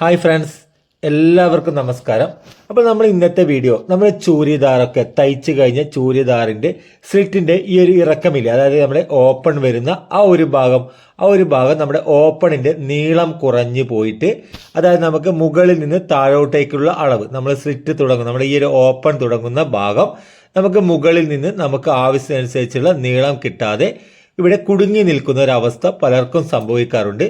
Hi friends എല്ലാവർക്കും നമസ്കാരം. അപ്പോൾ നമ്മൾ ഇന്നത്തെ വീഡിയോ നമ്മൾ ചൂരിദാറൊക്കെ തയ്ച്ച് കഴിഞ്ഞ ചൂരിദാറിന്റെ സ്ലിറ്റിന്റെ ഈ ഒരു ഇറക്കമില്ല? അതായത് നമ്മുടെ ഓപ്പൺ വരുന്ന ആ ഒരു ഭാഗം ആ ഒരു ഭാഗം നമ്മുടെ ഓപ്പണിന്റെ നീളം കുറഞ്ഞു പോയിട്ട് അതായത് നമുക്ക് മുകളിൽ നിന്ന് താഴോട്ടേക്കുള്ള അളവ് നമ്മൾ സ്ലിറ്റ് തുടങ്ങും നമ്മുടെ ഈ ഒരു ഓപ്പൺ തുടങ്ങുന്ന ഭാഗം നമുക്ക് മുകളിൽ നിന്ന് നമുക്ക് ആവശ്യമനുസരിച്ചുള്ള നീളം കിട്ടാതെ ഇവിടെ കുടുങ്ങി നിൽക്കുന്ന ഒരു അവസ്ഥ പലർക്കും സംഭവിക്കാറുണ്ട്.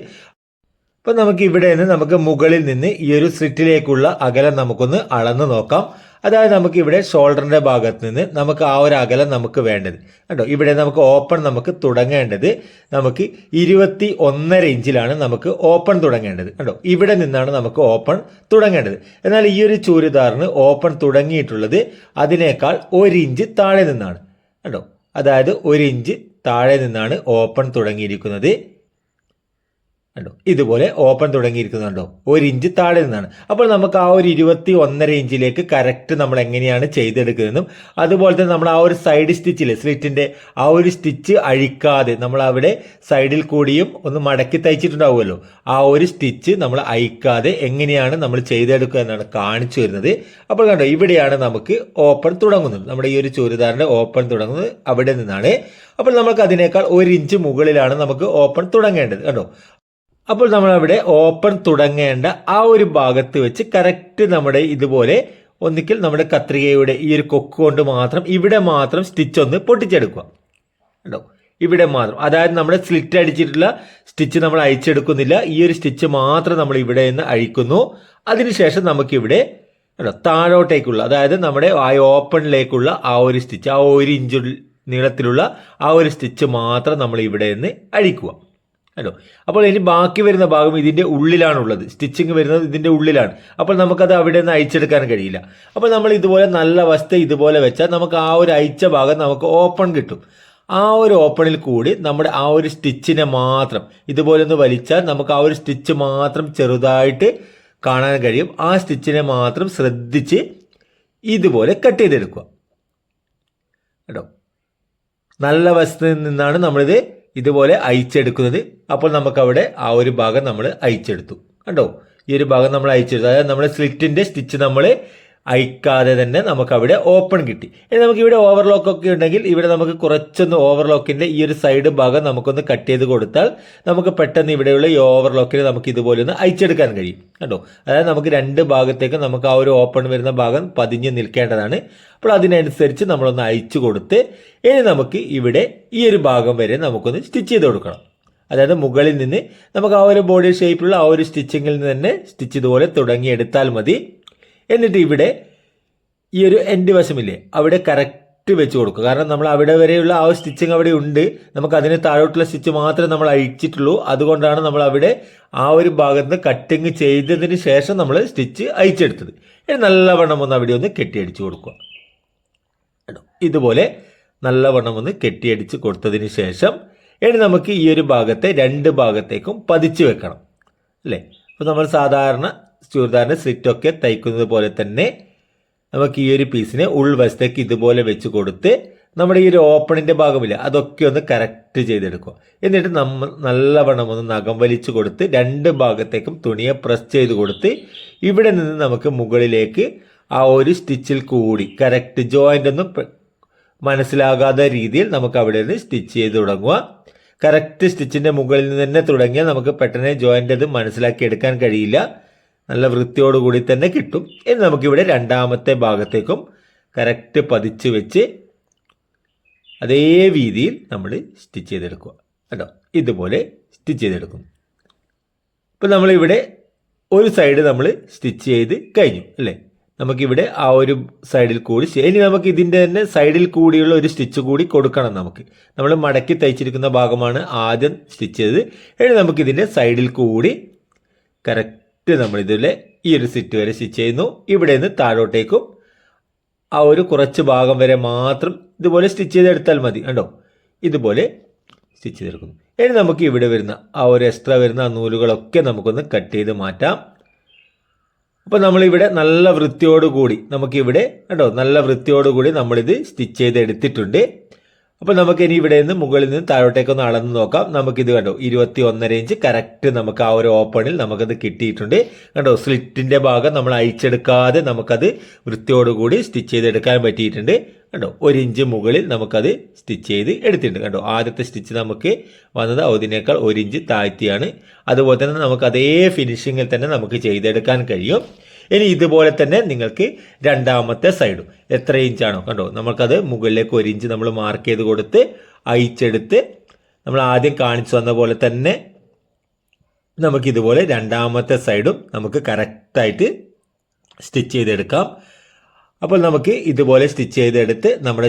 അപ്പൊ നമുക്ക് ഇവിടെ നിന്ന് നമുക്ക് മുകളിൽ നിന്ന് ഈ ഒരു സ്ലിറ്റിലേക്കുള്ള അകലം നമുക്കൊന്ന് അളന്ന് നോക്കാം. അതായത് നമുക്ക് ഇവിടെ ഷോൾഡറിന്റെ ഭാഗത്ത് നിന്ന് നമുക്ക് ആ ഒരു അകലം നമുക്ക് വേണ്ടത്. കണ്ടോ? ഇവിടെ നമുക്ക് ഓപ്പൺ നമുക്ക് തുടങ്ങേണ്ടത് നമുക്ക് ഇരുപത്തി ഒന്നര ഇഞ്ചിലാണ് നമുക്ക് ഓപ്പൺ തുടങ്ങേണ്ടത്. കണ്ടോ? ഇവിടെ നിന്നാണ് നമുക്ക് ഓപ്പൺ തുടങ്ങേണ്ടത്. എന്നാൽ ഈ ഒരു ചൂരിദാറിന് ഓപ്പൺ തുടങ്ങിയിട്ടുള്ളത് അതിനേക്കാൾ ഒരു ഇഞ്ച് താഴെ നിന്നാണ്. കണ്ടോ? അതായത് ഒരു ഇഞ്ച് താഴെ നിന്നാണ് ഓപ്പൺ തുടങ്ങിയിരിക്കുന്നത്. കണ്ടോ? ഇതുപോലെ ഓപ്പൺ തുടങ്ങിയിരിക്കുന്നുണ്ടോ? ഒരു ഇഞ്ച് താഴെ നിന്നാണ്. അപ്പോൾ നമുക്ക് ആ ഒരു ഇരുപത്തി ഒന്നര ഇഞ്ചിലേക്ക് കറക്റ്റ് നമ്മൾ എങ്ങനെയാണ് ചെയ്തെടുക്കുന്നതെന്നും അതുപോലെ തന്നെ നമ്മൾ ആ ഒരു സൈഡ് സ്റ്റിച്ചിൽ സ്ലിറ്റിന്റെ ആ ഒരു സ്റ്റിച്ച് അഴിക്കാതെ നമ്മൾ അവിടെ സൈഡിൽ കൂടിയും ഒന്ന് മടക്കി തയ്ച്ചിട്ടുണ്ടാവുമല്ലോ. ആ ഒരു സ്റ്റിച്ച് നമ്മൾ അഴിക്കാതെ എങ്ങനെയാണ് നമ്മൾ ചെയ്തെടുക്കുക എന്നാണ് കാണിച്ചു വരുന്നത് അപ്പോൾ കണ്ടോ ഇവിടെയാണ് നമുക്ക് ഓപ്പൺ തുടങ്ങുന്നത്. നമ്മുടെ ഈ ഒരു ചുരിദാറിന്റെ ഓപ്പൺ തുടങ്ങുന്നത് അവിടെ നിന്നാണ്. അപ്പോൾ നമുക്ക് അതിനേക്കാൾ ഒരു ഇഞ്ച് മുകളിലാണ് നമുക്ക് ഓപ്പൺ തുടങ്ങേണ്ടത്. കണ്ടോ? അപ്പോൾ നമ്മൾ അവിടെ ഓപ്പൺ തുടങ്ങേണ്ട ആ ഒരു ഭാഗത്ത് വെച്ച് കറക്റ്റ് നമ്മുടെ ഇതുപോലെ ഒന്നിക്കൽ നമ്മുടെ കത്രികയുടെ ഈ ഒരു കൊക്ക് കൊണ്ട് മാത്രം ഇവിടെ മാത്രം സ്റ്റിച്ച് ഒന്ന് പൊട്ടിച്ചെടുക്കുക. കണ്ടോ? ഇവിടെ മാത്രം. അതായത് നമ്മുടെ സ്ലിറ്റ് അടിച്ചിട്ടുള്ള സ്റ്റിച്ച് നമ്മൾ അഴിച്ചെടുക്കുന്നില്ല. ഈ ഒരു സ്റ്റിച്ച് മാത്രം നമ്മൾ ഇവിടെ നിന്ന് അഴിക്കുന്നു. അതിനുശേഷം നമുക്കിവിടെ താഴോട്ടേക്കുള്ള അതായത് നമ്മുടെ ആ ഓപ്പണിലേക്കുള്ള ആ ഒരു സ്റ്റിച്ച് ആ ഒരു ഇഞ്ച് നീളത്തിലുള്ള ആ ഒരു സ്റ്റിച്ച് മാത്രം നമ്മൾ ഇവിടെ നിന്ന് അഴിക്കുക. അല്ലോ അപ്പോൾ ഇനി ബാക്കി വരുന്ന ഭാഗം ഇതിന്റെ ഉള്ളിലാണുള്ളത്. സ്റ്റിച്ചിങ് വരുന്നത് ഇതിന്റെ ഉള്ളിലാണ്. അപ്പോൾ നമുക്കത് അവിടെ നിന്ന് അയച്ചെടുക്കാൻ കഴിയില്ല. അപ്പോൾ നമ്മൾ ഇതുപോലെ നല്ല വസ്തു ഇതുപോലെ വെച്ചാൽ നമുക്ക് ആ ഒരു അയച്ച ഭാഗം നമുക്ക് ഓപ്പൺ കിട്ടും. ആ ഒരു ഓപ്പണിൽ കൂടി നമ്മുടെ ആ ഒരു സ്റ്റിച്ചിനെ മാത്രം ഇതുപോലെ ഒന്ന് വലിച്ചാൽ നമുക്ക് ആ ഒരു സ്റ്റിച്ച് മാത്രം ചെറുതായിട്ട് കാണാൻ കഴിയും. ആ സ്റ്റിച്ചിനെ മാത്രം ശ്രദ്ധിച്ച് ഇതുപോലെ കട്ട് ചെയ്തെടുക്കുക. കേട്ടോ നല്ല വശത്ത് നിന്നാണ് നമ്മളിത് ഇതുപോലെ അയച്ചെടുക്കുന്നത് അപ്പോൾ നമുക്ക് അവിടെ ആ ഒരു ഭാഗം നമ്മൾ അയച്ചെടുത്തു കണ്ടോ? ഈ ഒരു ഭാഗം നമ്മൾ അയച്ചെടുത്തു അതായത് നമ്മുടെ സ്ലിറ്റിന്റെ സ്റ്റിച്ച് നമ്മൾ അയക്കാതെ തന്നെ നമുക്ക് അവിടെ ഓപ്പൺ കിട്ടി. ഇനി നമുക്ക് ഇവിടെ ഓവർലോക്ക് ഒക്കെ ഉണ്ടെങ്കിൽ ഇവിടെ നമുക്ക് കുറച്ചൊന്ന് ഓവർലോക്കിന്റെ ഈ ഒരു സൈഡ് ഭാഗം നമുക്കൊന്ന് കട്ട് ചെയ്ത് കൊടുത്താൽ നമുക്ക് പെട്ടെന്ന് ഇവിടെയുള്ള ഈ ഓവർലോക്കിന് നമുക്ക് ഇതുപോലെ ഒന്ന് അയച്ചെടുക്കാൻ കഴിയും. കണ്ടോ? അതായത് നമുക്ക് രണ്ട് ഭാഗത്തേക്ക് നമുക്ക് ആ ഒരു ഓപ്പൺ വരുന്ന ഭാഗം പതിഞ്ഞ് നിൽക്കേണ്ടതാണ്. അപ്പോൾ അതിനനുസരിച്ച് നമ്മളൊന്ന് അയച്ചു കൊടുത്ത് ഇനി നമുക്ക് ഇവിടെ ഈ ഒരു ഭാഗം വരെ നമുക്കൊന്ന് സ്റ്റിച്ച് ചെയ്ത് കൊടുക്കണം. അതായത് മുകളിൽ നിന്ന് നമുക്ക് ആ ഒരു ബോഡി ഷേപ്പിലുള്ള ആ ഒരു സ്റ്റിച്ചിങ്ങിൽ നിന്ന് തന്നെ സ്റ്റിച്ച് ഇതുപോലെ തുടങ്ങിയെടുത്താൽ മതി. എന്നിട്ട് ഇവിടെ ഈ ഒരു എൻഡ് വശമില്ലേ? അവിടെ കറക്റ്റ് വെച്ച് കൊടുക്കുക. കാരണം നമ്മൾ അവിടെ വരെയുള്ള ആ സ്റ്റിച്ചിങ് അവിടെ ഉണ്ട്. നമുക്ക് അതിന് താഴോട്ടുള്ള സ്റ്റിച്ച് മാത്രമേ നമ്മൾ അഴിച്ചിട്ടുള്ളൂ. അതുകൊണ്ടാണ് നമ്മൾ അവിടെ ആ ഒരു ഭാഗത്ത് കട്ടിങ് ചെയ്തതിന് ശേഷം നമ്മൾ സ്റ്റിച്ച് അയച്ചെടുത്തത് ഇനി നല്ലവണ്ണം ഒന്ന് അവിടെ ഒന്ന് കെട്ടിയടിച്ച് കൊടുക്കുക. ഇതുപോലെ നല്ലവണ്ണം ഒന്ന് കെട്ടിയടിച്ച് കൊടുത്തതിന് ശേഷം ഇനി നമുക്ക് ഈ ഒരു ഭാഗത്തെ രണ്ട് ഭാഗത്തേക്കും പതിച്ചു വെക്കണം. അല്ലേ? അപ്പോൾ നമ്മൾ സാധാരണ ചുരിദാറിന്റെ സ്ലിറ്റൊക്കെ തയ്ക്കുന്നത് പോലെ തന്നെ നമുക്ക് ഈ ഒരു പീസിനെ ഉൾവശത്തേക്ക് ഇതുപോലെ വെച്ച് കൊടുത്ത് നമ്മുടെ ഈ ഒരു ഓപ്പണിന്റെ ഭാഗമില്ല അതൊക്കെ ഒന്ന് കറക്റ്റ് ചെയ്തെടുക്കുക. എന്നിട്ട് നമ്മൾ നല്ലവണ്ണം ഒന്ന് നഖം വലിച്ചു കൊടുത്ത് രണ്ട് ഭാഗത്തേക്കും തുണിയെ പ്രസ് ചെയ്ത് കൊടുത്ത് ഇവിടെ നിന്ന് നമുക്ക് മുകളിലേക്ക് ആ ഒരു സ്റ്റിച്ചിൽ കൂടി കറക്റ്റ് ജോയിന്റ് ഒന്നും മനസ്സിലാകാത്ത രീതിയിൽ നമുക്ക് അവിടെ നിന്ന് സ്റ്റിച്ച് ചെയ്ത് തുടങ്ങുക. കറക്റ്റ് സ്റ്റിച്ചിന്റെ മുകളിൽ നിന്ന് തന്നെ തുടങ്ങിയാൽ നമുക്ക് പെട്ടെന്ന് ജോയിന്റ് അത് മനസ്സിലാക്കി എടുക്കാൻ കഴിയില്ല. നല്ല വൃത്തിയോടുകൂടി തന്നെ കിട്ടും. ഇനി നമുക്കിവിടെ രണ്ടാമത്തെ ഭാഗത്തേക്കും കറക്റ്റ് പതിച്ച് വെച്ച് അതേ രീതിയിൽ നമ്മൾ സ്റ്റിച്ച് ചെയ്തെടുക്കുക. കേട്ടോ ഇതുപോലെ സ്റ്റിച്ച് ചെയ്തെടുക്കും ഇപ്പം നമ്മളിവിടെ ഒരു സൈഡ് നമ്മൾ സ്റ്റിച്ച് ചെയ്ത് കഴിഞ്ഞു അല്ലേ? നമുക്കിവിടെ ആ ഒരു സൈഡിൽ കൂടി ഇനി നമുക്ക് ഇതിന്റെ തന്നെ സൈഡിൽ കൂടിയുള്ള ഒരു സ്റ്റിച്ച് കൂടി കൊടുക്കണം നമുക്ക്. നമ്മൾ മടക്കി തയ്ച്ചിരിക്കുന്ന ഭാഗമാണ് ആദ്യം സ്റ്റിച്ച് ചെയ്തത്. ഇനി നമുക്കിതിന്റെ സൈഡിൽ കൂടി കറക്റ്റ് നമ്മൾ ഇതിലെ ഈ ഒരു സിറ്റ് വരെ സ്റ്റിച്ച് ചെയ്യുന്നു. ഇവിടെ നിന്ന് താഴോട്ടേക്കും. ആ ഒരു കുറച്ച് ഭാഗം വരെ മാത്രം ഇതുപോലെ സ്റ്റിച്ച് ചെയ്തെടുത്താൽ മതി. കണ്ടോ? ഇതുപോലെ സ്റ്റിച്ച് ചെയ്തെടുക്കുന്നു. ഇനി നമുക്ക് ഇവിടെ വരുന്ന ആ ഒരു എക്സ്ട്രാ വരുന്ന ആ നൂലുകളൊക്കെ നമുക്കൊന്ന് കട്ട് ചെയ്ത് മാറ്റാം. അപ്പോൾ നമ്മളിവിടെ നല്ല വൃത്തിയോടുകൂടി നമുക്കിവിടെ കേട്ടോ നല്ല വൃത്തിയോടുകൂടി നമ്മളിത് സ്റ്റിച്ച് ചെയ്ത് എടുത്തിട്ടുണ്ട് അപ്പോൾ നമുക്ക് ഇനി ഇവിടെ നിന്ന് മുകളിൽ നിന്ന് താഴോട്ടേക്ക് ഒന്ന് അളന്ന് നോക്കാം. നമുക്ക് ഇത് കണ്ടോ ഇരുപത്തി ഒന്നര ഇഞ്ച് കറക്റ്റ് നമുക്ക് ആ ഒരു ഓപ്പണിൽ നമുക്കത് കിട്ടിയിട്ടുണ്ട്. കണ്ടോ സ്ലിറ്റിന്റെ ഭാഗം നമ്മൾ അയച്ചെടുക്കാതെ നമുക്കത് വൃത്തിയോടുകൂടി സ്റ്റിച്ച് ചെയ്തെടുക്കാൻ പറ്റിയിട്ടുണ്ട്. കണ്ടോ ഒരു ഇഞ്ച് മുകളിൽ നമുക്കത് സ്റ്റിച്ച് ചെയ്ത് എടുത്തിട്ടുണ്ട്. കണ്ടോ ആദ്യത്തെ സ്റ്റിച്ച് നമുക്ക് വന്നത് അതിനേക്കാൾ ഒരു ഇഞ്ച് താഴ്ത്തിയാണ്. അതുപോലെ തന്നെ നമുക്ക് അതേ ഫിനിഷിങ്ങിൽ തന്നെ നമുക്ക് ചെയ്തെടുക്കാൻ കഴിയും. ഇനി ഇതുപോലെ തന്നെ നിങ്ങൾക്ക് രണ്ടാമത്തെ സൈഡും എത്ര ഇഞ്ചാണോ കണ്ടോ? നമുക്കത് മുകളിലേക്ക് ഒരു ഇഞ്ച് നമ്മൾ മാർക്ക് ചെയ്ത് കൊടുത്ത് അയച്ചെടുത്ത് നമ്മൾ ആദ്യം കാണിച്ചു വന്ന പോലെ തന്നെ നമുക്ക് ഇതുപോലെ രണ്ടാമത്തെ സൈഡും നമുക്ക് കറക്റ്റായിട്ട് സ്റ്റിച്ച് ചെയ്തെടുക്കാം. അപ്പോൾ നമുക്ക് ഇതുപോലെ സ്റ്റിച്ച് ചെയ്തെടുത്ത് നമ്മുടെ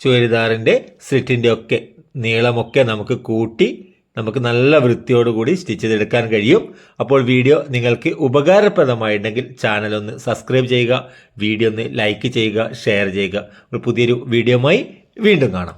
ചുരിദാറിന്റെ സ്ലിറ്റിന്റെ ഒക്കെ നീളമൊക്കെ നമുക്ക് കൂട്ടി നമുക്ക് നല്ല വൃത്തിയോടുകൂടി സ്റ്റിച്ച് ചെയ്തെടുക്കാൻ കഴിയും. അപ്പോൾ വീഡിയോ നിങ്ങൾക്ക് ഉപകാരപ്രദമായിട്ടുണ്ടെങ്കിൽ ചാനൽ ഒന്ന് സബ്സ്ക്രൈബ് ചെയ്യുക വീഡിയോ ഒന്ന് ലൈക്ക് ചെയ്യുക ഷെയർ ചെയ്യുക. ഒരു പുതിയൊരു വീഡിയോയുമായി വീണ്ടും കാണാം.